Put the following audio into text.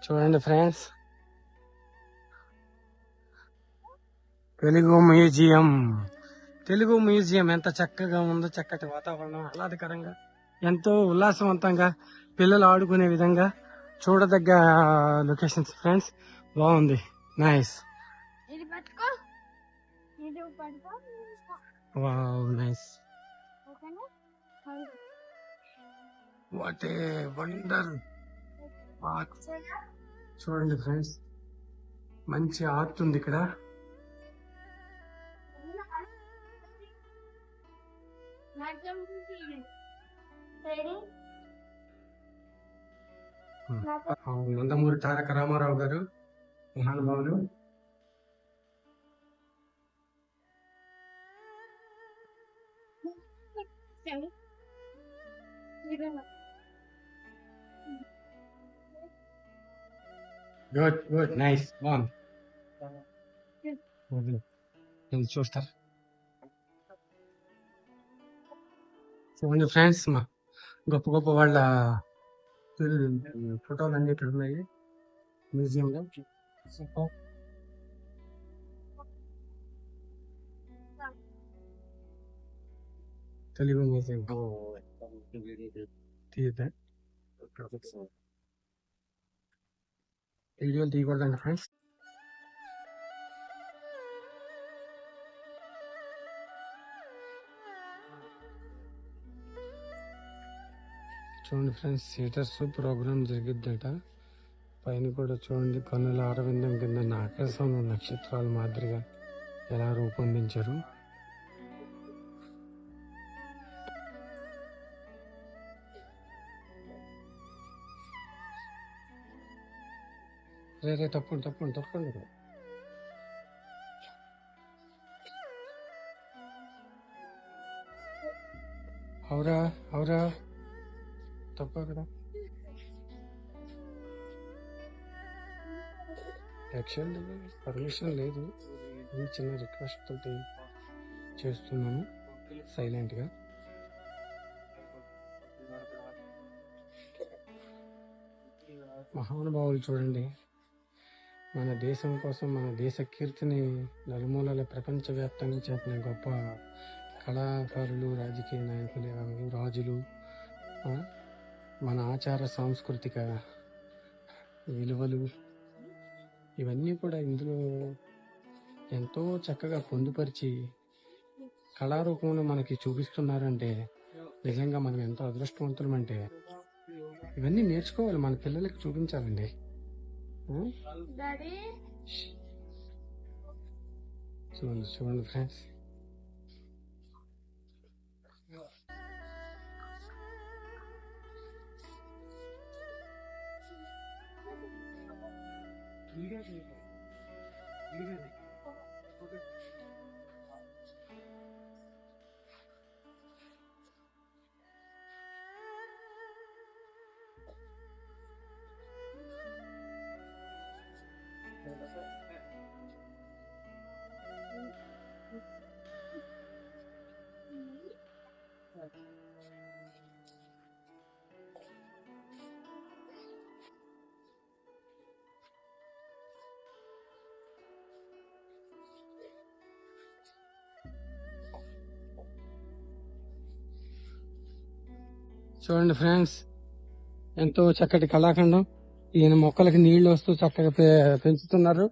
చూడండి friends. Telugu museum. Telugu museum ఎంత చక్కగా ఉందో చక్కటి వాతావరణం ఆహ్లాదకరంగా ఎంతో ఉల్లాసవంతంగా పిల్లలు ఆడుకునే విధంగా చూడదగ్గ లొకేషన్స్ ఫ్రెండ్స్. బాగుంది. నైస్. ఇది పట్టుకో. ఇది పట్టుకో. Wow nice. What a wonder. చూడండి ఫ్రెండ్స్ మంచి ఆర్ట్ ఉంది ఇక్కడ. రెడీ ఆ, నందమూరి తారక రామారావు గారు మహానుభావులు. గుడ్ గుడ్ నైస్ బాగుంది ఇది చూస్తారు చూడండి ఫ్రెండ్స్ మా గొప్ప గొప్ప వాళ్ళ ఫోటోలు అన్ని ఇక్కడ ఉన్నాయి మ్యూజియంలో సూపర్ తెలుగు మ్యూజియం తీయద్దా వీడియోలు తీయకూడదండి ఫ్రెండ్స్ చూడండి ఫ్రెండ్స్ సీటర్స్ ప్రోగ్రామ్ జరిగిద్దట. పైన కూడా చూడండి కన్నుల అరవిందం కింద ఆకాశంలో నక్షత్రాల మాదిరిగా ఎలా రూపొందించారు. రే రే తప్పండి తప్పండి తప్పండి అవురా అవురా తప్ప అక్కడ యాక్చువల్లీ పర్మిషన్ లేదు ఇది చిన్న రిక్వెస్ట్ తోటి చేస్తున్నాను సైలెంట్గా మహానుభావులు చూడండి మన దేశం కోసం మన దేశ కీర్తిని నలుమూలల ప్రపంచవ్యాప్తంగా చేసిన గొప్ప కళాకారులు రాజకీయ నాయకులు రాజులు మన ఆచార సాంస్కృతిక విలువలు ఇవన్నీ కూడా ఇందులో ఎంతో చక్కగా పొందుపరిచి కళారూపంలో మనకి చూపిస్తున్నారంటే నిజంగా మనం ఎంతో అదృష్టవంతులం అంటే ఇవన్నీ నేర్చుకోవాలి. మన పిల్లలకి చూపించాలండి. చూడండి చూడండి ఫ్రెండ్స్ చూడండి ఫ్రెండ్స్ ఎంతో చక్కటి కళాఖండం. ఈయన మొక్కలకి నీళ్ళు వస్తూ చక్కగా పె- పెంచుతున్నారు.